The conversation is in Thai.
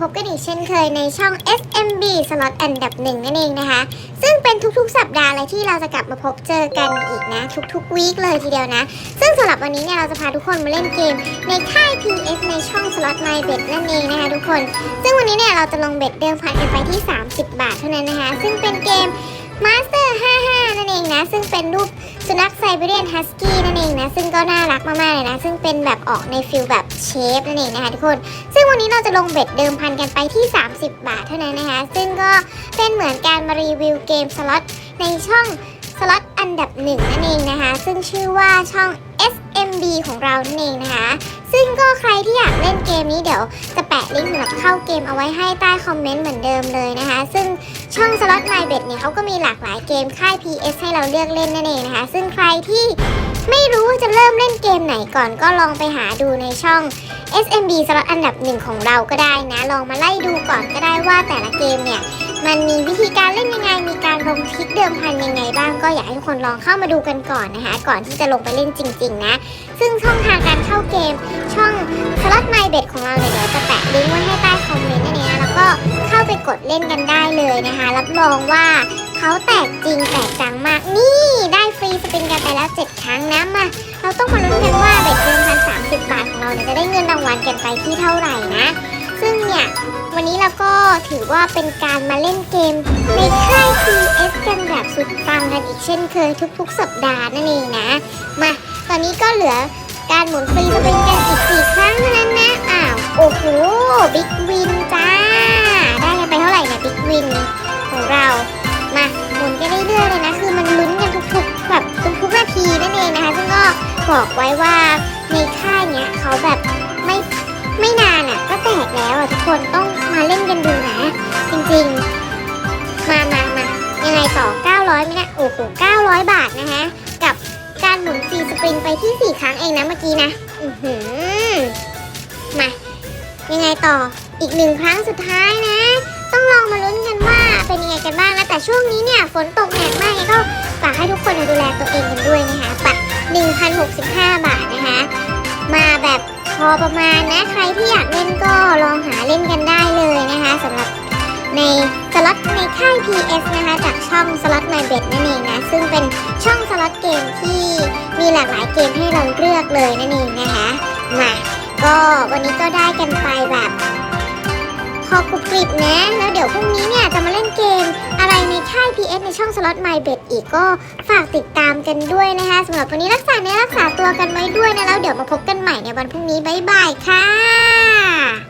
พบกันอีกเช่นเคยในช่อง SMB สล็อตอันดับหนึ่งนั่นเองนะคะ ซึ่งเป็นทุกๆ สัปดาห์เลยที่เราจะกลับมาพบเจอกันอีกนะ ทุกๆวีคเลยทีเดียวนะ ซึ่งสำหรับวันนี้เนี่ยเราจะพาทุกคนมาเล่นเกมในค่าย PS ในช่อง Slot My Bet นั่นเองนะคะทุกคน ซึ่งวันนี้เนี่ยเราจะลงเบ็ดเดิมพันกันไปที่ 30 บาทเท่านั้นนะคะ ซึ่งเป็นเกม Master 55 นั่นเองนะ ซึ่งเป็นรูป สุนัขไซบีเรียนฮัสกี้นั่นเองนะ ซึ่งก็น่ารักมากๆเลยนะ ซึ่งเป็นแบบออกในฟิลแบบเชฟนั่นเองนะคะทุกคน ซึ่งวันนี้เราจะลงเบ็ดเดิมพันกันไปที่ 30 บาทเท่านั้นนะคะ ซึ่งก็เป็นเหมือนการมารีวิวเกมสล็อตในช่องสล็อตอันดับหนึ่งนั่นเองนะคะ ซึ่งชื่อว่าช่อง SMB ของเรานั่นเองนะคะ ซึ่งก็ใครที่อยากเล่นเกมนี้เดี๋ยวจะแปะลิงก์สำหรับเข้าเกมเอาไว้ให้ใต้คอมเมนต์เหมือนเดิมเลยนะคะ ซึ่งช่องสล็อต My Bet เนี่ยเขาก็มีหลากหลายเกมค่าย PS ให้เราเลือกเล่นนั่นเองนะคะ ซึ่งใครที่ไม่รู้ว่าจะเริ่มเล่นเกมไหนก่อนก็ลองไปหาดูในช่อง SMB สล็อตอันดับหนึ่งของเราก็ได้นะ ลองมาไล่ดูก่อนก็ได้ว่าแต่ละเกมเนี่ย มันมีวิธีการเล่นยังไงมีการ ลงทิกเดิมพันยังไงบ้างก็อยากให้ทุกคนลองเข้ามาดูกันก่อนนะคะ ก่อนที่จะลงไปเล่นจริง ๆ นะ ซึ่งช่องทางการเข้าเกมช่องสล็อตไมเบ็ดของเราเนี่ยเดี๋ยวจะแปะลิงก์ไว้ให้ใต้คอมเมนต์นั่นเองนะแล้วก็เข้าไปกดเล่นกันได้เลยนะคะ รับรองว่าเขาแตกจริงแตกจังมากนี่ ได้ฟรีสปินกันไปแล้ว 7 ครั้งนะมาเราต้องมาลุ้นกันว่าเบ็ดเดิมพันสามสิบบาทของเราเนี่ยจะได้เงินรางวัลกันไปที่เท่าไหร่นะซึ่งเนี่ยวันนี้เราก็ถือว่าเป็นการมาเล่นเกมในค่าย กันแบบสุดปังกันอีกเช่นเคยทุกๆ สัปดาห์นั่นเองนะ มาตอนนี้ก็เหลือการหมุนฟรีสปริงกันอีกสี่ครั้งเท่านั้นนะอ้าวโอ้โหบิ๊กวินจ้า ได้กันไปเท่าไหร่เนี่ยบิ๊กวินของเรามาหมุนกันเรื่อยๆเลยนะ คือมันลุ้นกันทุกๆแบบทุกๆนาทีนั่นเองนะคะซึ่งก็บอกไว้ว่าในค่ายเนี้ยเขาแบบไม่ไม่นานอะ ก็แตกแล้วอะทุกคนต้องมาเล่นกันดูนะ จริงๆ มามา 900ไหมนะโอ้โห900 บาทนะคะ กับการหมุนฟรีสปริงไปที่ 4 ครั้งเองนะเมื่อกี้นะ อือหือ มา ยังไงต่ออีกหนึ่งครั้งสุดท้ายนะ ต้องลองมาลุ้นกันว่าเป็นยังไงกันบ้างนะแต่ช่วงนี้เนี่ยฝนตกหนักมากก็ฝากให้ทุกคนดูแลตัวเองกันด้วยนะคะปัด1,065 บาทนะคะ มาแบบพอประมาณนะใครที่อยากเล่นก็ องสล็อต My Bet นั่นเองนะ ซึ่งเป็นช่องสล็อตเกมที่มีหลากหลายเกมให้เราเลือกเลยนั่นเองนะคะมาก็วันนี้ก็ได้กันไปแบบ พอกรุบกริบนะ แล้วเดี๋ยวพรุ่งนี้เนี่ยจะมาเล่นเกมอะไรในค่าย PS ในช่องสล็อต My Bet อีกก็ฝากติดตามกันด้วยนะคะสำหรับวันนี้รักษาเนื้อรักษาตัวกันไว้ด้วยนะแล้วเดี๋ยวมาพบกันใหม่ในวันพรุ่งนี้บ๊ายบายค่ะ